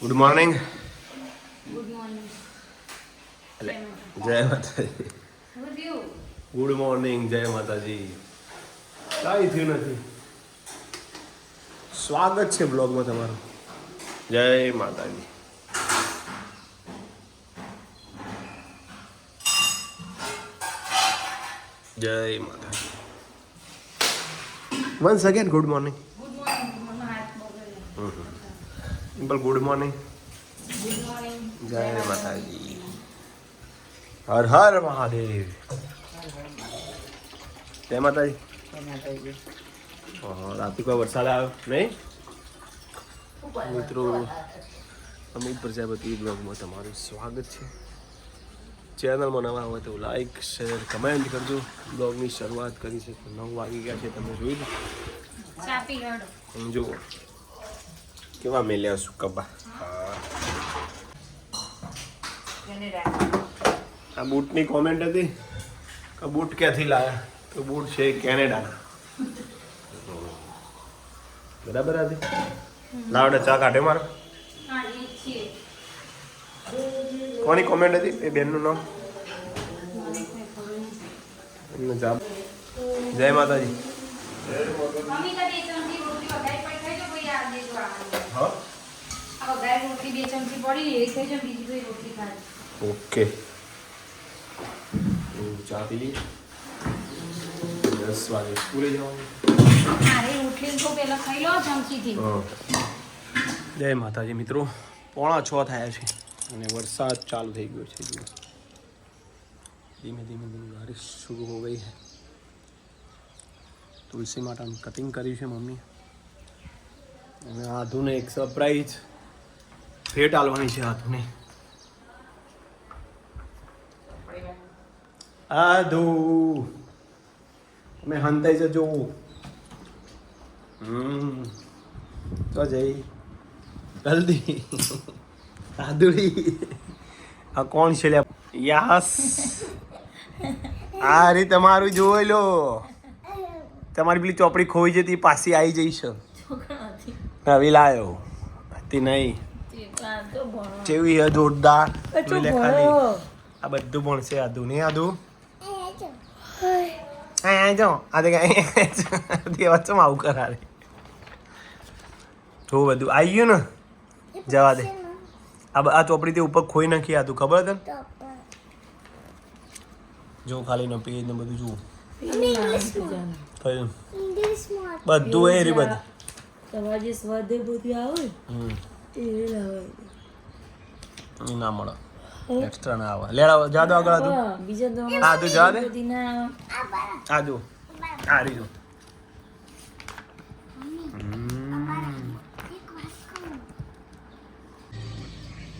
Good morning good morning એટલે જય માતાજી હું થયું ગુડ મોર્નિંગ જય માતાજી કાંઈ થયું નથી સ્વાગત છે બ્લોગમાં તમારું. જય માતાજી જય Mataji once again good morning good morning mumma હાથ બગડે સિમ્પલ ગુડ મોર્નિંગ જય માતાજી હર હર મહાદેવ જય માતાજી રાતે કોઈ વરસાદ આવ્યો નહીં મિત્રો અમિત પ્રજાપતિ બ્લોગમાં તમારું સ્વાગત છે ચેનલમાં નવા હોય તો લાઈક શેર કમેન્ટ કરજો બ્લોગની શરૂઆત કરી છે નવ વાગી ગયા છે તમે જોઈ લો જુઓ કેવા મેલ્યા સુકબા આ બૂટની કોમેન્ટ હતી? કે બૂટ ક્યાંથી લાયા? તો બૂટ છે કેનેડાના બરાબર હતી લાવડે ચા કાઢે મારો. કોની કોમેન્ટ હતી? એ બેનનું નામ? એમનો જય માતાજી મમ્મી તો બે ચમચી રોટલી વઘારી પડી ખાઈ જો કોઈ આ દેજો આ ઓકે. તો ચા પી દસ વાગે સ્કૂલે જવાનું? જય માતાજી મિત્રો. પોણા છ થયા છે અને વરસાદ ચાલુ થઈ ગયો છે જુઓ. ધીમે ધીમે ધીમે બારિશ શરૂ હો ગઈ છે. તુલસી માતાનું કટિંગ કર્યું છે મમ્મી. અને આધુને એક સરપ્રાઈઝ ભેટ આલવાની છે આધુને આધુ. અમે હંતાઈ જજો. હમ. તો જઈ. જલ્દી. આદુડી આ કોણ છે લે યસ. આ રીતે તમારું જોઈ લો. તમારી પેલી ચોપડી ખોઈ જતી, પાછી આવી જઈશ. નવી લાયો. હતી નહીં. જેવી હે જોરદાર ખાલી આ બધું ભણશે આદુ. નહીં આદુ? હા જો. આ તે કઈ વચ્ચે આવું કરાવે? જો બધું. આવી ગયું ને? જવા દે. આ આ ચોપડીથી ઉપર ખોઈ નાખી આ તું ખબર તને? જો ખાલી નો પેજ ને બધું જુઓ બધું એ રી બધું. તમારે જે સ્વાધ્યાય આવે એ લાવે ના મળે. એક્સ્ટ્રા ના આવે. લેડા જા દો આગળ હતું બીજા તો આ તું જા દે? આવે. આ જો આ રીજો.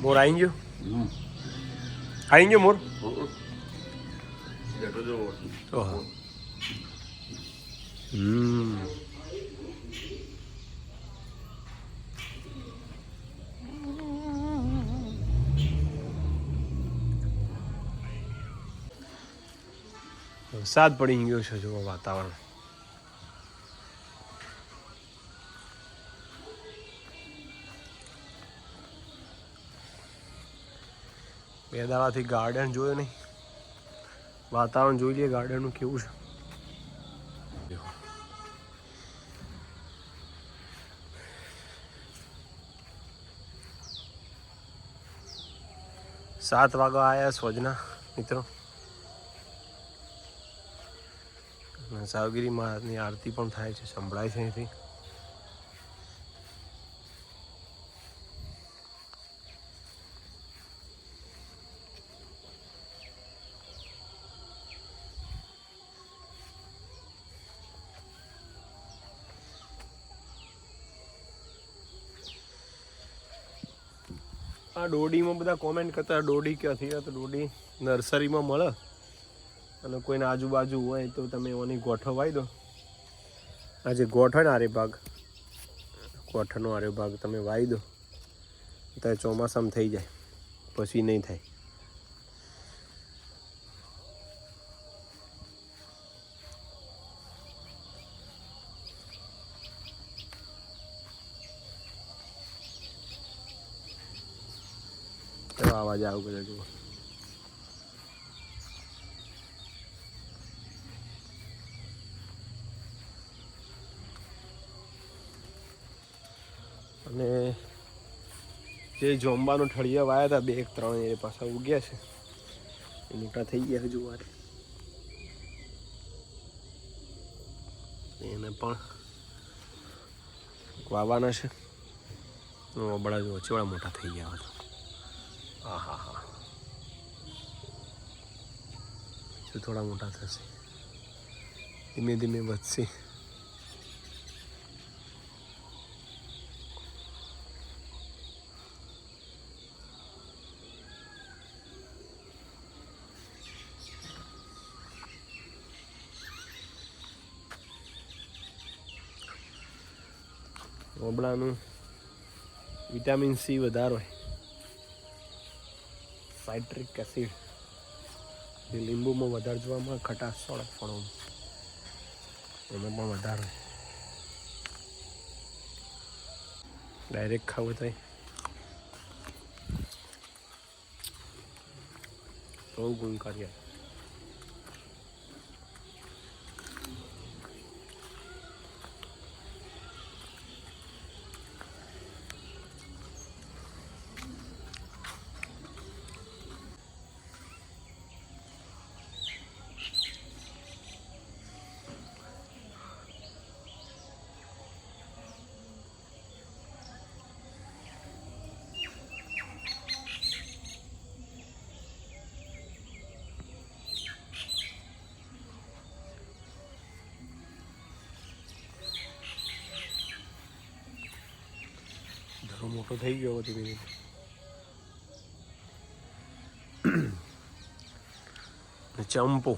મોર આઈ ગયો? આઈ ગયો મોર? હમ. વરસાદ પડી ગયો છે જુઓ વાતાવરણ. બે દાડાથી ગાર્ડન જોયું નહીં. વાતાવરણ જોઈ લઈએ ગાર્ડનનું કેવું છે. સાત વાગવા આવ્યા સ્વજના મિત્રો અને સાવગીરી મહારાજની આરતી પણ થાય છે, સંભળાય છે અહીંથી. આ ડોડીમાં બધા કોમેન્ટ કરતા, ડોડી ક્યાંથી? તો ડોડી નર્સરીમાં મળે. અને કોઈને આજુબાજુ હોય તો તમે એની ગોઠો વાઈ દો. આ જે ગોઠ હોય ને આરે ભાગ ગોઠનો આરે ભાગ તમે વાઈ દો. ત્યારે ચોમાસામાં થઈ જાય, પછી નહીં થાય. આવાજ આવું કરે, જુઓ અને જે જોમવાનું ઠળિયા વાયા હતા બે એક ત્રણ એ પાછા ઉગ્યા છે. એ મોટા થઈ ગયા હજુ વાર એને પણ વાવવાના છે. બળા જો ચેવડા મોટા થઈ ગયા હતા હા હા હા થોડા મોટા થશે. ધીમે ધીમે વધશે. ઓબળાનું વિટામિન સી વધારો સાઇટ્રિક એસિડ. જે લીંબુમાં વધારે જોવા મળે ખટાશ સોળક ફળો એમાં પણ વધારે ડાયરેક્ટ ખાવું થાય બહુ ગુણકારી ધરો મોટો થઈ ગયો ધીમે ધીમે ચંપો.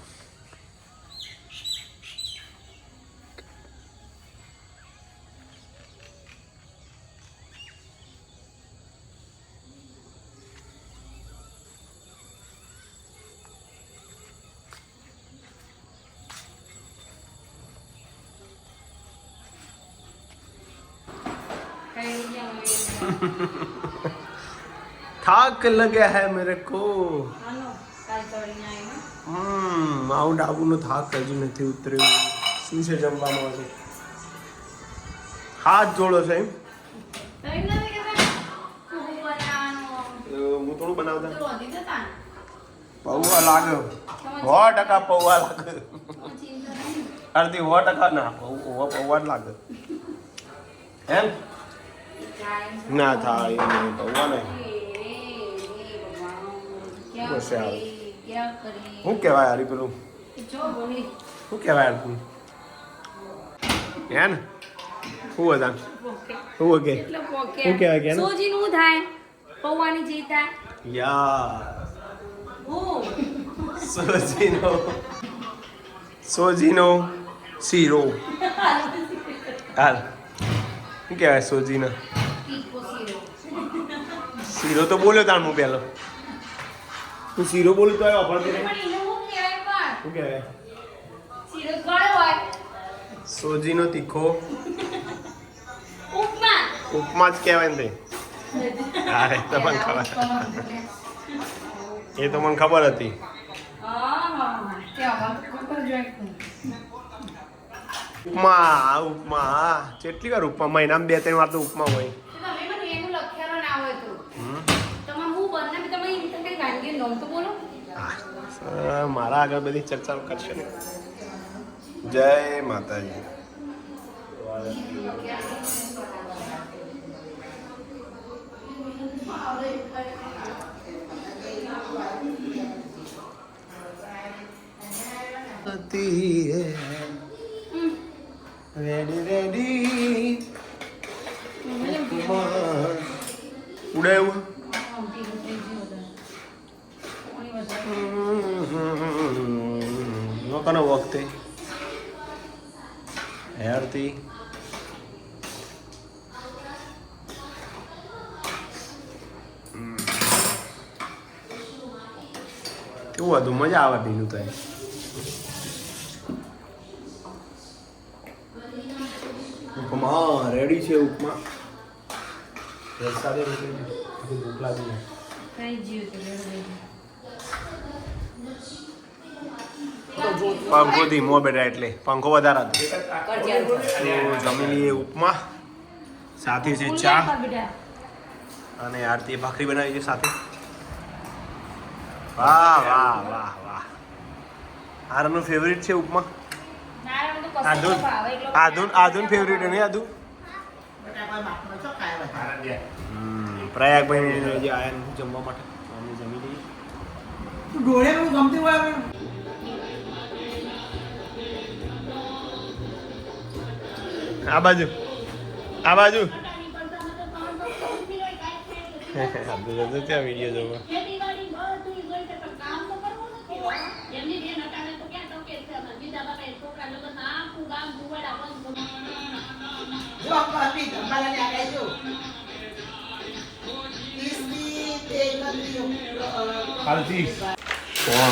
થાક લગ્યા હે મેરે કો. હમ કાલ ડાબુ નો હમ માઉન્ટ આબુનો થાક હજુ નથી ઉતર્યો. શું છે જમવામાં હજુ હાથ જોડો છે એમ? હું થોડું બનાવતા. પૌવા લાગે સો ટકા પૌવા લાગે અડધી સો ટકા ના પૌવા પૌવા જ લાગે. એમ? ના થાય ભગવાને શું કહેવાય હારી પેલું શું કહેવાય હારું હે શું હતા શું ઓકે શું કહેવાય કે સોજીનું થાય. પૌવાની જે થાય યા સોજીનો સોજીનો શીરો. હાલ. શું કહેવાય સોજીના શીરો તો બોલ્યો તાણ હું પહેલો તું શીરો બોલ્યો તો આવ્યો પણ શું કહેવાય સોજીનો તીખો. ઉપમા. ઉપમા જ કહેવાય ને ભાઈ. હા તો મને ખબર. એ તો મને ખબર હતી. ઉપમા ઉપમા કેટલી વાર ઉપમા મહિનામાં બે ત્રણ વાર તો ઉપમા હોય તમે મને એનું લખેલો ના હોય તો હમ. તમારે હું બંને તમે એમ તો કઈ વાનગી નામ તો બોલો અ, મારા આગળ બધી ચર્ચા કરશે? ને જય માતાજી. રેડી રેડી ઉડાયું લોકોનો વખતે. હેરથી. કેવું હતું? મજા આવે બીજું તો ઉપમા રેડી છે ઉપમા? ભૂખ લાગી કઈ જીવ તો લેવું પંખો ધીમો બેટા એટલે. પંખો વધારે હતો. તો જમી લઈએ ઉપમા. સાથે છે ચા. અને આરતી ભાખરી બનાવી છે સાથે. વાહ વાહ વાહ વાહ. આરનું ફેવરિટ છે ઉપમા? આધુન આધુન આધુન ફેવરિટ નહીં આધુન? પ્રયાગભાઈ જે આયા જમવા માટે. અમે જમી લઈએ. ડોળે ગમતી હોય આ બાજુ. આ બાજુ. ત્યાં વીડિયો જોવા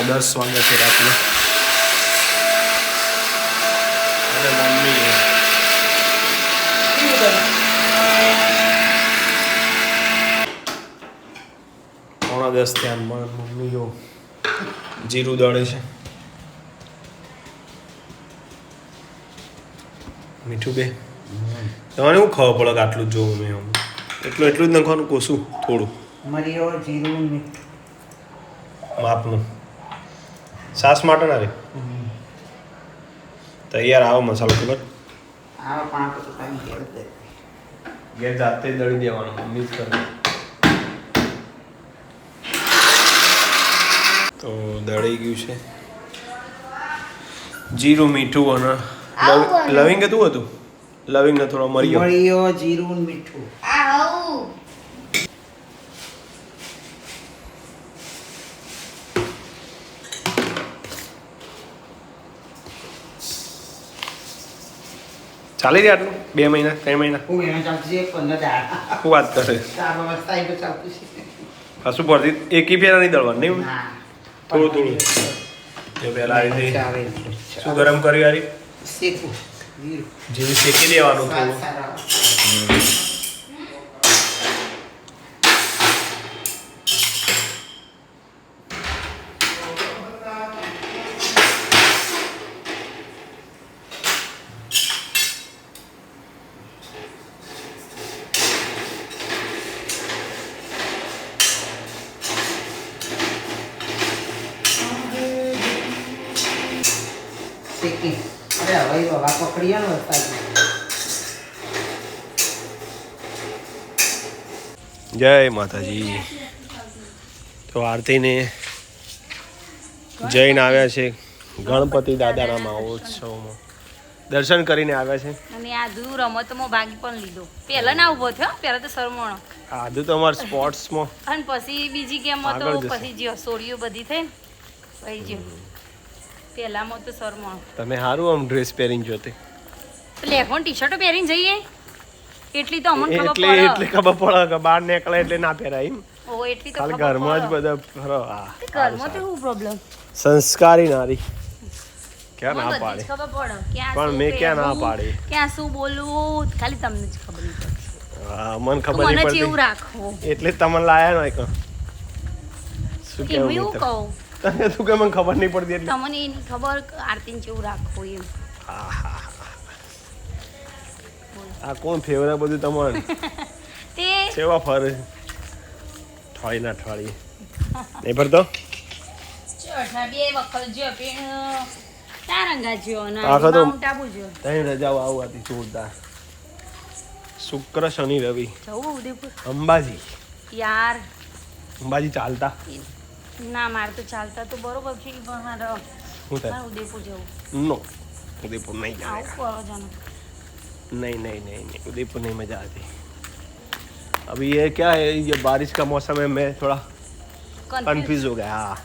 દસ વાગ્યા છે રાતના. અને મમ્મી. થયા પણ મમ્મી જો જીરું દળે છે. મીઠું બે. તમારે શું ખબર પડે કે આટલું જ જોવું મેં આમ? એટલું એટલું જ નાખવાનું કોશું થોડું. મરીઓ જીરું મીઠું. માપનું. સાસ માટે ના રે? તૈયાર આવો મસાલો ખબર? આ પાંચ તો કાંઈ ગેર જાતે જ દળી દેવાનું મમ્મી જ કરે તો દળી ગયું છે. જીરું મીઠું અને લવિંગ-. હતું હતું? લવિંગ ને થોડો મરિયો. મરીઓ જીરું મીઠું. ચાલી રહ્યા આટલું? બે મહિના ત્રણ મહિના? હું એના ચાલતી છે પંદર દાડા. શું વાત કરે. ચાર અવસ્થા એ તો ચાલતું છે. પાછું પડતી એકી ફેરા નહીં દળવાનું નહીં થોડું થોડું એ પહેલા આવી શું ગરમ કરી યારી શેકવું જીરું શેકી દેવાનું થોડું. શેકી અરે હવે હવા પકડી ને વરસાદ જય માતાજી. તો આરતીને જૈન આવ્યા છે ગણપતિ દાદાના મહોત્સવમાં. દર્શન કરીને આવ્યા છે. અને આ દૂર રમતમાં ભાગ પણ લીધો. પહેલા ના ઊભો થયો પહેલા તો શરમણો. આદુ તો અમાર સ્પોર્ટ્સમાં અને પછી બીજી ગેમમાં તો પછી જે સોળીઓ બધી થઈ ને પછી પહેલામાં તો શરમણો. તમે સારું આમ ડ્રેસ પહેરીને જોતે. લેખોન ટી શર્ટ પહેરીને જઈએ? એટલી તો અમને ખબર એટલે એટલે ખબર પડે કે બહાર નીકળે એટલે ના પહેરાય એમ. ઓ એટલી તો ખબર ઘરમાં જ બધા ફરો. આ ઘરમાં તો શું પ્રોબ્લેમ સંસ્કારી નારી. ક્યાં ના પાડે. ખબર પડે. ક્યાં પણ મેં ક્યાં ના પાડે? ક્યાં શું બોલવું ખાલી તમને જ ખબર નહીં હા, મને ખબર મને નહીં પડતી રાખવું એટલે જ તમને લાયા ને કહું શું કેવું કહું. તને શું કે મને ખબર નહીં પડતી એટલે? તમને એની ખબર આરતીને જેવું રાખવું એમ. આ કોણ ફેવરા બધું તમારે? તે સેવા ફરે? ઠાળી ના ઠાળી. નહીં ભરતો શુક્ર શનિ રવિ. અંબાજી. યાર. અંબાજી ચાલતા. ના મારે તો ચાલતા તો બરોબર છે પણ મારે શું થાય મારે ઉદયપુર જવું નો उदयपुर नहीं जाने આવું का કરો જાણે नहीं नहीं नहीं नहीं उदयपुर नहीं मजा आती अभी ये क्या है ये बारिश का मौसम है मैं थोड़ा Confuse. કન્ફ્યુઝ હો ગયા હા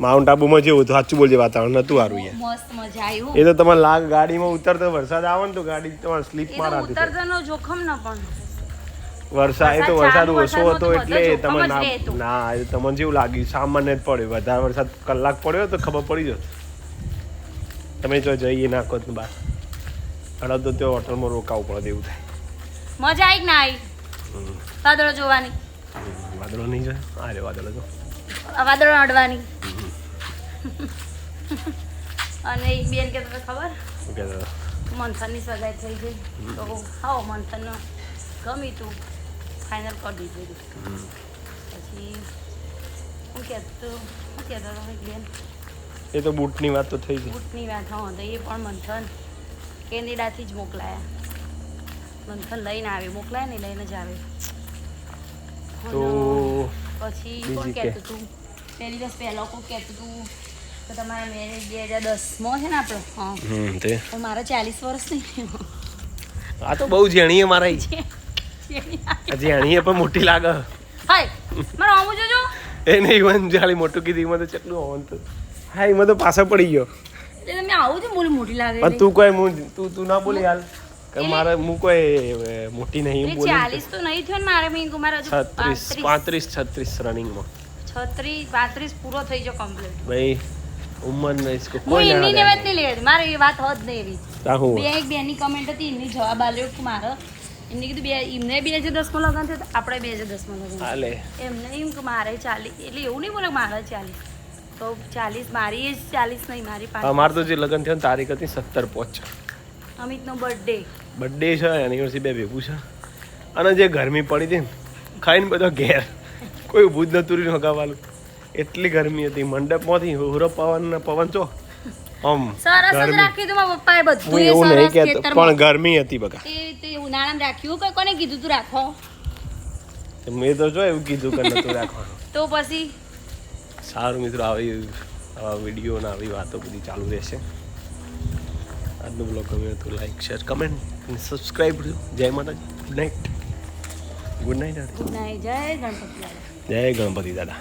માઉન્ટ આબુમાં જેવું હતું સાચું બોલજે વાતાવરણ નતું સારું યાર મસ્ત મજા આવ્યું એ તો તમારે લાગ ગાડીમાં ઉતરતો વરસાદ આવે ને તો ગાડી તમારે સ્લીપ એ તો મારાતી ઉતરતાનો જોખમ ન પણ વરસાદ એ તો વરસાદ ઓછો હતો એટલે તમને ના તમને જેવું લાગ્યું. સામાન્ય જ પડ્યો. વધારે વરસાદ કલાક પડ્યો તો ખબર પડી જત તમે જો જઈએ નાખો તો બહાર. અડદ તો ત્યાં હોટલમાં રોકાવું પડે એવું થાય. મજા આવી કે ના આવી વાદળો જોવાની. વાદળો નહીં જો આ રે વાદળો જો. વાદળો અડવાની. અને એક બેન કે તમને ખબર? કહેતો મંથનની સગાઈ થઈ ગઈ. તો આવો મંથનનો ગમી તું. ફાઇનલ કરી દીધું. પછી હું કહેતો હું કહેતો હતો બેન એ તો બૂટની વાત તો થઈ ગઈ. બૂટની વાત હા તો એ પણ મંથન. કેનેડાથી જ મોકલાયા. મંથન લઈને આવે મોકલાય ને લઈને જ આવે. તો પછી કોણ? કહેતું હતું બે દિવસ પહેલાં કોઈ કહેતું તું? તમારે તમારા મેરેજ બે હજાર દસમાં છે ને આપણો હા. તે. મારા ચાલીસ વર્ષ નહીં આ તો બહુ જણીએ મારા ઈ. હજી અણીએ પણ મોટી લાગે હાય મારો આમો જોજો એ નહીં વન જાળી મોટું કીધી મને તો ચકલું હોન તો હા એમાં તો પાછો પડી ગયો. એટલે તમે આવું જ બોલી મોટી લાગે? પણ તું કોઈ હું તું તું ના બોલી હાલ. કે મારે હું કોઈ મોટી નહીં બોલી 40 તો નહીં થયો ને મારે મેં મારા 36 35 36 રનિંગમાં. 36 35 પૂરો થઈ ગયો કમ્પ્લીટ ભાઈ ઉંમર ને ઇસકો કોઈ ના વાત નહીં લે મારે એ વાત હોત નહીં એવી. બે એક બેની કમેન્ટ હતી એની જવાબ આલ્યો કે મારે. એમને કીધું બે એમને બે હજાર દસમાં લગન થયું આપણે બે હજાર દસમાં લગ્ન હાલે. એમને એમ કે મારે ચાલીસ એટલે એવું નહીં બોલે મારે ચાલીસ. તો ચાલીસ મારી એજ ચાલીસ નહીં મારી પાસે અમારે તો જે લગ્ન થયું ને તારીખ હતી સત્તર પોચ. અમિતનો બર્થડે બર્થડે છે એનિવર્સરી બે ભેગું છે. અને જે ગરમી પડી હતી ને ખાઈને બધો ઘેર. કોઈ ઊભું જ નતું રહ્યું હગાવાલું. એટલી ગરમી હતી. મંડપમાંથી હુરો પવન ને પવન ચો આમ સરસ રાખી મારા પપ્પાએ બધું એ એવું નહીં કહેતો પણ ગરમી હતી બકા. ઉનાળામાં રાખ્યું કે કોને કીધું તું રાખો? મેં તો જો એવું કીધું કે નતું રાખવાનું. તો પછી? સારું મિત્રો આવી આવા વીડિયો ને આવી વાતો બધી ચાલુ રહેશે. આજનો બ્લોગ ગમ્યો તો લાઈક શેર કમેન્ટ અને સબસ્ક્રાઈબ જય Mataji. Good night good night good night જય ગણપતિ દાદા. જય ગણપતિ દાદા.